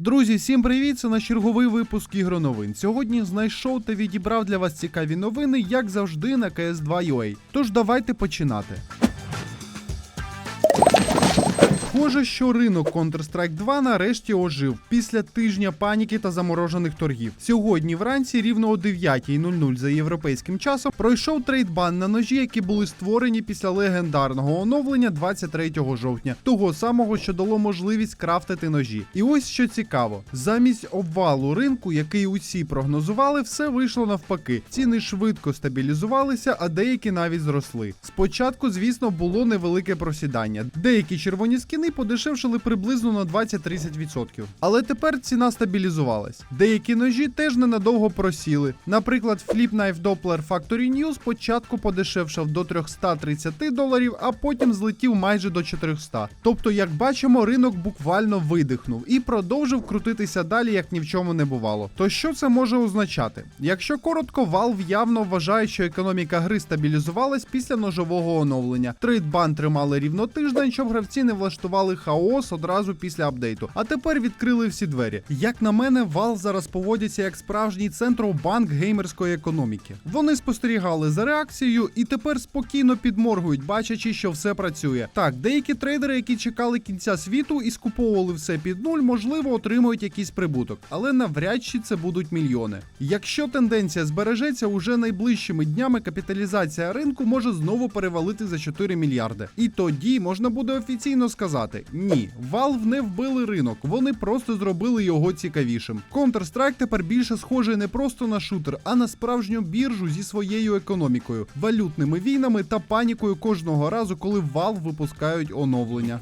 Друзі, всім привіт! Це наш черговий випуск ігроновин. Сьогодні знайшов та відібрав для вас цікаві новини, як завжди, на CS2 Тож давайте починати. Схоже, що ринок Counter-Strike 2 нарешті ожив після тижня паніки та заморожених торгів. Сьогодні вранці, рівно о 9.00 за європейським часом, пройшов трейдбан на ножі, які були створені після легендарного оновлення 23 жовтня, того самого, що дало можливість крафтити ножі. І ось що цікаво: замість обвалу ринку, який усі прогнозували, все вийшло навпаки. Ціни швидко стабілізувалися, а деякі навіть зросли. Спочатку, звісно, було невелике просідання. Деякі червоні скіни подешевшили приблизно на 20-30%. Але тепер ціна стабілізувалась. Деякі ножі теж ненадовго просіли. Наприклад, Flip Knife Doppler Factory New спочатку подешевшав до 330 доларів, а потім злетів майже до 400. Тобто, як бачимо, ринок буквально видихнув і продовжив крутитися далі, як ні в чому не бувало. То що це може означати? Якщо коротко, Valve явно вважає, що економіка гри стабілізувалась після ножового оновлення. Трейдбан тримали рівно тиждень, щоб гравці не влаштували хаос одразу після апдейту. А тепер відкрили всі двері. Як на мене, Valve зараз поводяться як справжній центробанк геймерської економіки. Вони спостерігали за реакцією і тепер спокійно підморгують, бачачи, що все працює. Так, деякі трейдери, які чекали кінця світу і скуповували все під нуль, можливо, отримують якийсь прибуток, але навряд чи це будуть мільйони. Якщо тенденція збережеться, уже найближчими днями капіталізація ринку може знову перевалити за 4 мільярди. І тоді можна буде офіційно сказати: ні, Valve не вбили ринок, вони просто зробили його цікавішим. Counter-Strike тепер більше схожий не просто на шутер, а на справжню біржу зі своєю економікою, валютними війнами та панікою кожного разу, коли Valve випускають оновлення.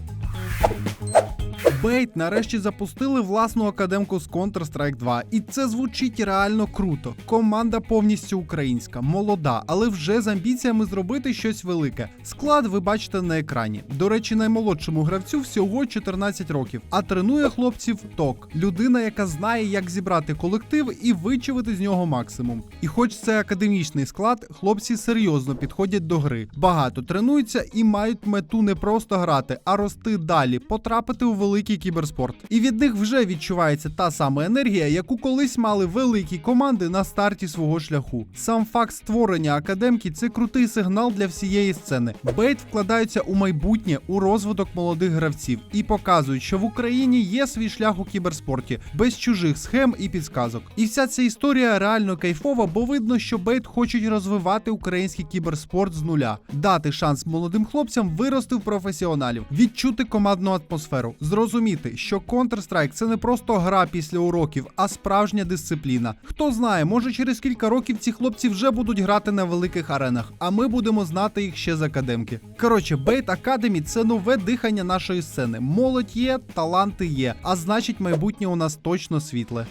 Бейт нарешті запустили власну академку з Counter-Strike 2, і це звучить реально круто. Команда повністю українська, молода, але вже з амбіціями зробити щось велике. Склад ви бачите на екрані. До речі, наймолодшому гравцю всього 14 років, а тренує хлопців ток. Людина, яка знає, як зібрати колектив і вичавити з нього максимум. І хоч це академічний склад, хлопці серйозно підходять до гри. Багато тренуються і мають мету не просто грати, а рости далі, потрапити у великий кіберспорт. І від них вже відчувається та сама енергія, яку колись мали великі команди на старті свого шляху. Сам факт створення академки це крутий сигнал для всієї сцени. Бейт вкладаються у майбутнє, у розвиток молодих гравців і показують, що в Україні є свій шлях у кіберспорті, без чужих схем і підсказок. І вся ця історія реально кайфова, бо видно, що Бейт хочуть розвивати український кіберспорт з нуля, дати шанс молодим хлопцям вирости в професіоналів, відчути командну атмосферу, зрозуміти, що Counter-Strike це не просто гра після уроків, а справжня дисципліна. Хто знає, може через кілька років ці хлопці вже будуть грати на великих аренах, а ми будемо знати їх ще з академки. Коротше, Bait Academy – це нове дихання нашої сцени. Молодь є, таланти є, а значить, майбутнє у нас точно світле.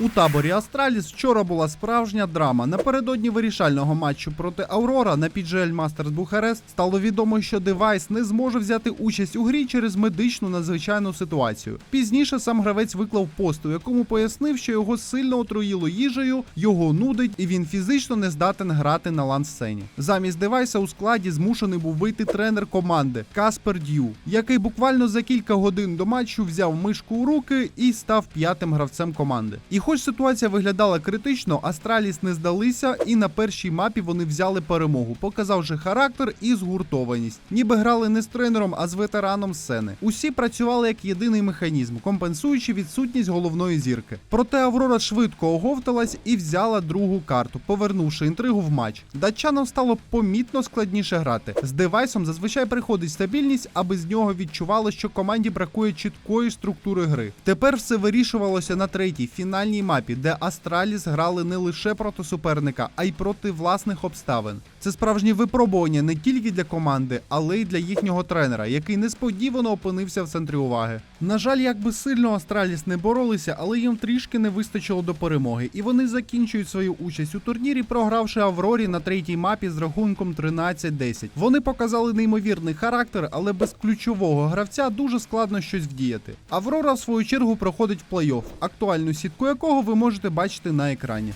У таборі Астраліс вчора була справжня драма. Напередодні вирішального матчу проти Аврора на PGL Masters Бухарест стало відомо, що девайс не зможе взяти участь у грі через медичну надзвичайну ситуацію. Пізніше сам гравець виклав пост, у якому пояснив, що його сильно отруїло їжею, його нудить, і він фізично не здатен грати на лан-сцені. Замість девайса у складі змушений був вийти тренер команди Каспер Д'ю, який буквально за кілька годин до матчу взяв мишку у руки і став п'ятим гравцем команди. І хоч ситуація виглядала критично, Астраліс не здалися, і на першій мапі вони взяли перемогу, показавши характер і згуртованість. Ніби грали не з тренером, а з ветераном сцени. Усі працювали як єдиний механізм, компенсуючи відсутність головної зірки. Проте Аврора швидко оговталась і взяла другу карту, повернувши інтригу в матч. Датчанам стало помітно складніше грати. З девайсом зазвичай приходить стабільність, а без нього відчувало, що команді бракує чіткої структури гри. Тепер все вирішувалося на третій фінальній мапі, де Астраліс грали не лише проти суперника, а й проти власних обставин. Це справжнє випробування не тільки для команди, але й для їхнього тренера, який несподівано опинився в центрі уваги. На жаль, як би сильно Астраліс не боролися, але їм трішки не вистачило до перемоги, і вони закінчують свою участь у турнірі, програвши Аврорі на третій мапі з рахунком 13-10. Вони показали неймовірний характер, але без ключового гравця дуже складно щось вдіяти. Аврора, в свою чергу, проходить в плей-офф, актуальну сітку якого ви можете бачити на екрані.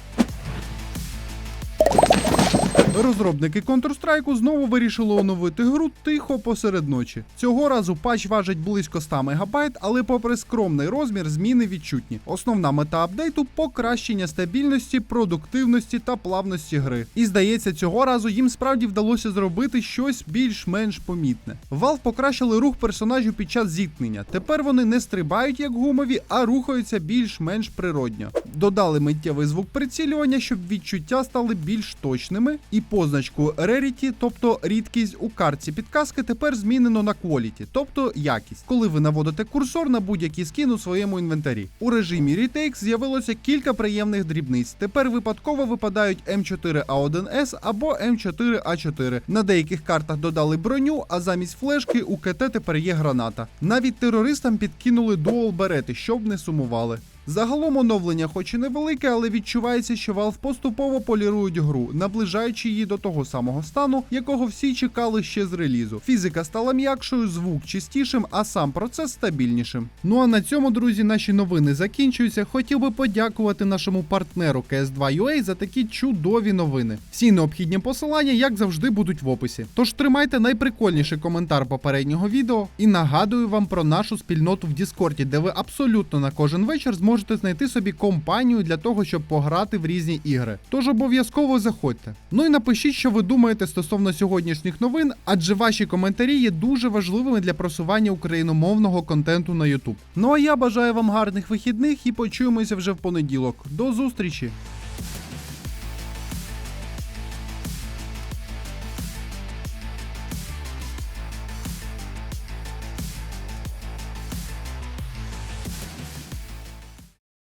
Розробники Counter-Strike знову вирішили оновити гру тихо посеред ночі. Цього разу патч важить близько 100 МБ, але попри скромний розмір, зміни відчутні. Основна мета апдейту покращення стабільності, продуктивності та плавності гри. І здається, цього разу їм справді вдалося зробити щось більш-менш помітне. Valve покращили рух персонажів під час зіткнення. Тепер вони не стрибають як гумові, а рухаються більш-менш природньо. Додали миттєвий звук прицілювання, щоб відчуття стали більш точними. І позначку Rarity, тобто рідкість у картці підказки, тепер змінено на Quality, тобто якість, коли ви наводите курсор на будь-який скін у своєму інвентарі. У режимі Retake з'явилося кілька приємних дрібниць. Тепер випадково випадають М4А1С або М4А4. На деяких картах додали броню, а замість флешки у КТ тепер є граната. Навіть терористам підкинули дуал берети, щоб не сумували. Загалом оновлення, хоч і невелике, але відчувається, що Valve поступово полірують гру, наближаючи її до того самого стану, якого всі чекали ще з релізу. Фізика стала м'якшою, звук чистішим, а сам процес стабільнішим. Ну а на цьому, друзі, наші новини закінчуються. Хотів би подякувати нашому партнеру CS2UA за такі чудові новини. Всі необхідні посилання, як завжди, будуть в описі. Тож тримайте найприкольніший коментар попереднього відео і нагадую вам про нашу спільноту в Діскорді, де ви абсолютно на кожен вечір зможете знайти собі компанію для того, щоб пограти в різні ігри. Тож обов'язково заходьте. Ну і напишіть, що ви думаєте стосовно сьогоднішніх новин, адже ваші коментарі є дуже важливими для просування україномовного контенту на YouTube. Ну а я бажаю вам гарних вихідних і почуємося вже в понеділок. До зустрічі!